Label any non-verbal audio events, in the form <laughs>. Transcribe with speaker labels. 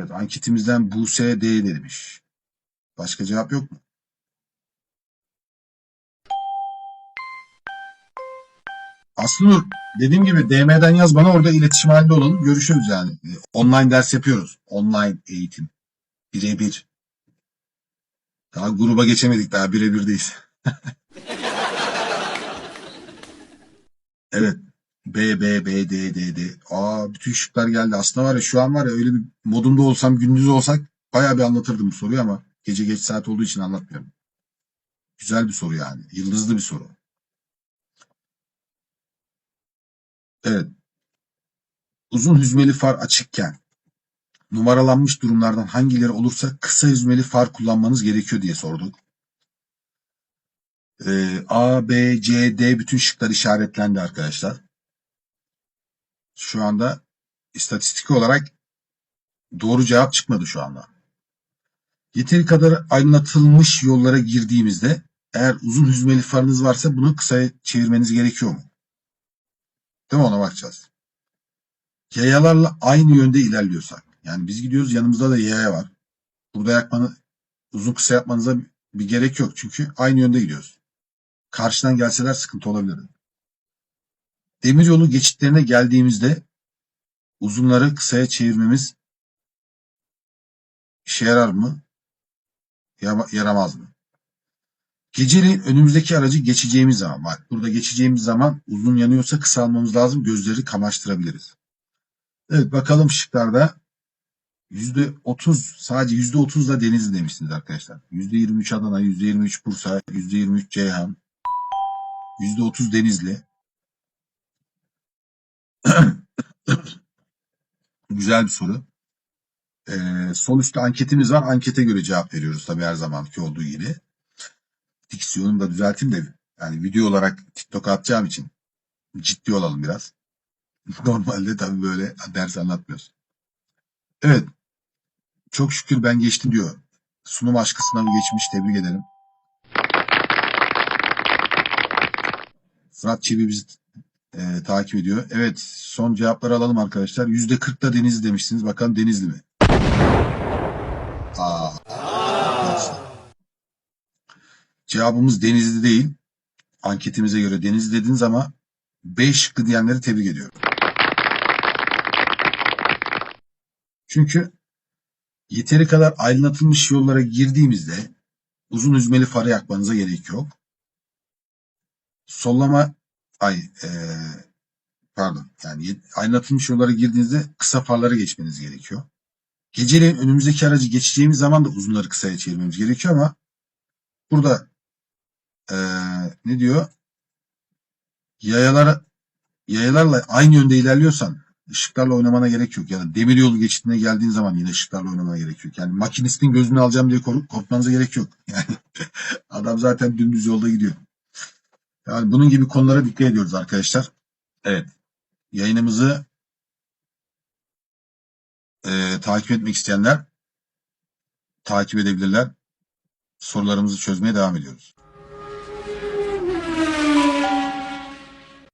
Speaker 1: Evet, anketimizden Buse D demiş. Başka cevap yok mu? Aslı dediğim gibi DM'den yaz bana orada iletişim halinde olalım. Görüşürüz yani. E, Online ders yapıyoruz. Online eğitim. Birebir. Daha gruba geçemedik daha birebirdeyiz. <laughs> evet. B, B, B, D, D, D. Aa bütün şıklar geldi. Aslında var ya şu an var ya öyle bir modumda olsam gündüz olsak bayağı bir anlatırdım bu soruyu ama gece geç saat olduğu için anlatmıyorum. Güzel bir soru yani. Yıldızlı bir soru. Evet. Uzun hüzmeli far açıkken numaralanmış durumlardan hangileri olursa kısa hüzmeli far kullanmanız gerekiyor diye sorduk. Ee, A, B, C, D bütün şıklar işaretlendi arkadaşlar. Şu anda istatistik olarak doğru cevap çıkmadı şu anda. Yeteri kadar aydınlatılmış yollara girdiğimizde eğer uzun hüzmeli farınız varsa bunu kısaya çevirmeniz gerekiyor mu? Değil mi ona bakacağız. Yayalarla aynı yönde ilerliyorsak. Yani biz gidiyoruz yanımızda da yaya var. Burada yakmanı uzun kısa yapmanıza bir gerek yok. Çünkü aynı yönde gidiyoruz. Karşıdan gelseler sıkıntı olabilir. Demiryolu geçitlerine geldiğimizde uzunları kısaya çevirmemiz işe yarar mı? Yaramaz mı? Geceliğin önümüzdeki aracı geçeceğimiz zaman bak burada geçeceğimiz zaman uzun yanıyorsa kısa almamız lazım gözleri kamaştırabiliriz. Evet bakalım şıklarda yüzde otuz sadece yüzde otuz da Denizli demişsiniz arkadaşlar. Yüzde yirmi üç Adana, yüzde yirmi üç Bursa, yüzde yirmi üç Ceyhan, yüzde otuz Denizli. <coughs> Güzel bir soru. Ee, sol üstte anketimiz var. Ankete göre cevap veriyoruz tabii her zamanki olduğu gibi. Diksiyonumu da düzelteyim de yani video olarak TikTok'a atacağım için ciddi olalım biraz. <laughs> Normalde tabii böyle ders anlatmıyoruz. Evet. Çok şükür ben geçtim diyor. Sunum aşkı sınavı geçmiş. Tebrik ederim. Fırat Çebi bizi e, takip ediyor. Evet. Son cevapları alalım arkadaşlar. Yüzde kırkta Denizli demişsiniz. Bakalım Denizli mi? Aa. arkadaşlar. Cevabımız Denizli değil. Anketimize göre Denizli dediniz ama B şıkkı diyenleri tebrik ediyorum. Çünkü yeteri kadar aydınlatılmış yollara girdiğimizde uzun hüzmeli farı yakmanıza gerek yok. Sollama ay eee, pardon yani aydınlatılmış yollara girdiğinizde kısa farları geçmeniz gerekiyor. Geceleyin önümüzdeki aracı geçeceğimiz zaman da uzunları kısaya çevirmemiz gerekiyor ama burada eee, ne diyor? Yayalara yayalarla aynı yönde ilerliyorsan ışıklarla oynamana gerek yok. Yani demir yolu geçidine geldiğin zaman yine ışıklarla oynamana gerek yok. Yani makinistin gözünü alacağım diye kork- korkmanıza gerek yok. <laughs> Yani adam zaten dümdüz yolda gidiyor. Yani bunun gibi konulara dikkat ediyoruz arkadaşlar. Evet. Yayınımızı e, takip etmek isteyenler takip edebilirler. Sorularımızı çözmeye devam ediyoruz.